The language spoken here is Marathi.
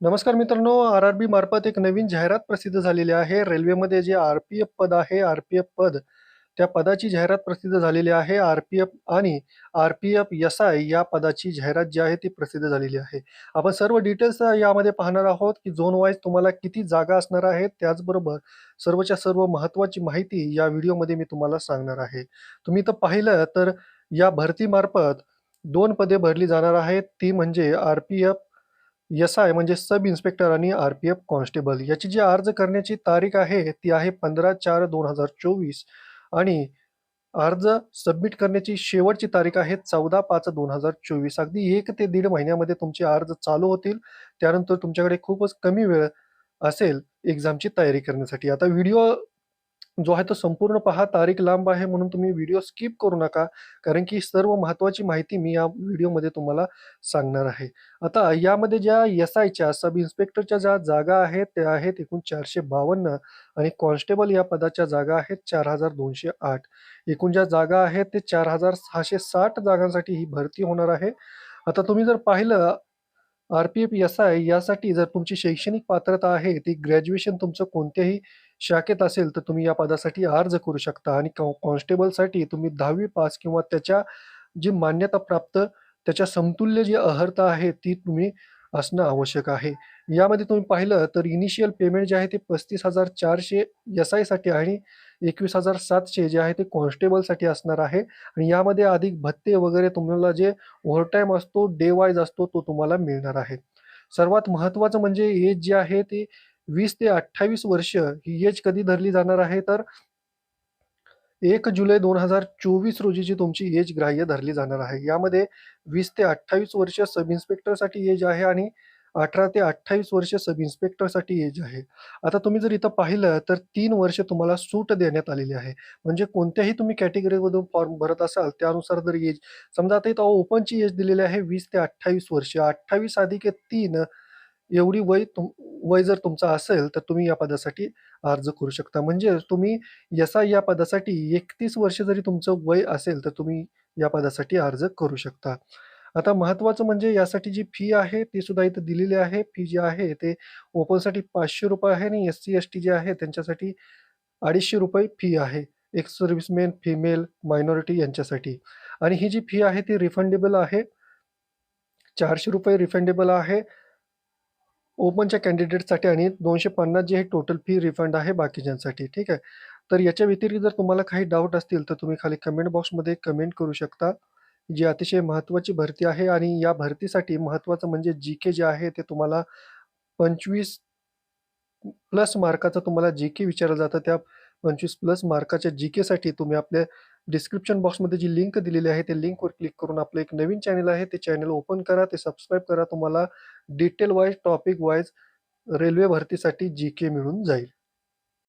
नमस्कार मित्रांनो, आर-आर-बी मार्फत एक नवीन जाहिरात प्रसिद्ध झालेली आहे. रेल्वेमध्ये जे आर-पी-एफ पद आहे, आर-पी-एफ पद, त्या पदाची जाहिरात प्रसिद्ध झालेली आहे. आर-पी-एफ आणि आर-पी-एफ एस-आय या पदाची जाहिरात जी आहे ती प्रसिद्ध झालेली आहे. आपण सर्व डिटेल्स यामध्ये पाहणार आहोत, की झोन वाईज तुम्हाला किती जागा असणार आहेत. त्याचबरोबर सर्वच्या सर्व महत्त्वाची माहिती या व्हिडिओमध्ये मी तुम्हाला सांगणार आहे. तुम्ही तर पाहिलं तर या भरतीमार्फत दोन पदे भरली जाणार आहेत. ती म्हणजे आर पी एफ एस-आय म्हणजे सब इन्स्पेक्टर आणि आर-पी-एफ कॉन्स्टेबल. याची जी अर्ज करण्याची तारीख आहे, ती आहे 15/4/2024 आणि अर्ज सबमिट करण्याची शेवटची तारीख आहे 14/5/2024. अगदी एक ते दीड महिन्यामध्ये तुमचे अर्ज चालू होतील. त्यानंतर तुमच्याकडे खूपच कमी वेळ असेल एक्झामची तयारी करण्यासाठी. आता व्हिडिओ जो आहे तो संपूर्ण पहा. तारीख लांब आहे म्हणून तुम्ही व्हिडिओ स्किप करू नका. कारण की सर्व महत्त्वाची माहिती मी या व्हिडिओमध्ये तुम्हाला सांगणार आहे. आता यामध्ये ज्या एस-आयच्या सब इन्स्पेक्टरच्या ज्या जागा आहेत, त्या आहेत एकूण 452 आणि कॉन्स्टेबल या पदाच्या जागा आहेत 4208. एकूण ज्या जागा आहेत ते 4660 जागांसाठी ही भरती होणार आहे. आता तुम्ही जर पाहिलं आर-पी-एफ एस-आय यासाठी जर तुमची शैक्षणिक पात्रता आहे, ती ग्रॅज्युएशन तुमचं कोणत्याही शाखेत असेल, तर तुम्ही या पदासाठी अर्ज करू शकता आणि कॉ कॉन्स्टेबलसाठी तुम्ही 10वी पास किंवा त्याच्या जी मान्यता प्राप्त त्याच्या समतुल्य जी अर्हता आहे, ती तुम्ही असणं आवश्यक आहे. यामध्ये तुम्ही पाहिलं तर इनिशियल पेमेंट जे आहे ते 35,400 एस-आयसाठी आणि 21,700 जे आहे ते कॉन्स्टेबलसाठी असणार आहे आणि यामध्ये अधिक भत्ते वगैरे तुम्हाला जे ओव्हरटाईम असतो, डे वाईज असतो, तो तुम्हाला मिळणार आहे. सर्वात महत्त्वाचं म्हणजे एज जे आहे ते वीस ते 28 वर्ष ही एज कधी धरली जाणार आहे, तर एक जुलै 2024 रोजीची तुमची एज ग्राह्य धरली जाणार आहे. यामध्ये वीस ते 28 वर्ष सब इन्स्पेक्टरसाठी एज आहे आणि 18 ते 28 वर्ष सब इन्स्पेक्टरसाठी एज आहे. आता तुम्ही जर इथं पाहिलं तर तीन वर्ष तुम्हाला सूट देण्यात आलेली आहे. म्हणजे कोणत्याही तुम्ही कॅटेगरीमधून फॉर्म भरत असाल, त्यानुसार जर एज समजा आता इथं ओपनची एज दिलेली आहे वीस ते 28 वर्ष. 28 अधिक तीन एवढी वय तुम वय जर तुमचं असेल, तर तुम्ही या पदासाठी अर्ज करू शकता. म्हणजे तुम्ही यसा या पदासाठी 31 वर्ष जरी तुमचं वय असेल, तर तुम्ही या पदासाठी अर्ज करू शकता. आता महत्त्वाचं म्हणजे यासाठी जी फी आहे, ती सुद्धा इथं दिलेली आहे. फी जी आहे ते ओपनसाठी ₹500 आहे आणि एस-सी, एस-टी जे आहे त्यांच्यासाठी ₹250 फी आहे. एक्स सर्व्हिसमॅन, फिमेल, मायनॉरिटी यांच्यासाठी आणि ही जी फी आहे ती रिफंडेबल आहे. ₹400 रिफंडेबल आहे. ओपनच्या कॅन्डिडेटसाठी आणि 250 जी हे टोटल फी रिफंड आहे बाकीच्यांसाठी. ठीक आहे. तर याच्या व्यतिरिक्त जर तुम्हाला काही डाऊट असतील, तर तुम्ही खाली कमेंट बॉक्समध्ये कमेंट करू शकता. जी अतिशय महत्त्वाची भरती आहे आणि या भरतीसाठी महत्त्वाचं म्हणजे जी-के जे आहे ते तुम्हाला 25 प्लस मार्काचं तुम्हाला जी-के विचारलं जातं. त्या 25 प्लस मार्काच्या जी-केसाठी तुम्ही आपल्या डिस्क्रिप्शन बॉक्समध्ये जी लिंक दिलेली आहे, त्या लिंकवर क्लिक करून आपलं एक नवीन चॅनल आहे, ते चॅनल ओपन करा, ते सबस्क्राईब करा. तुम्हाला detail wise, topic wise railway भरतीसाठी जी-के मिळून जाईल.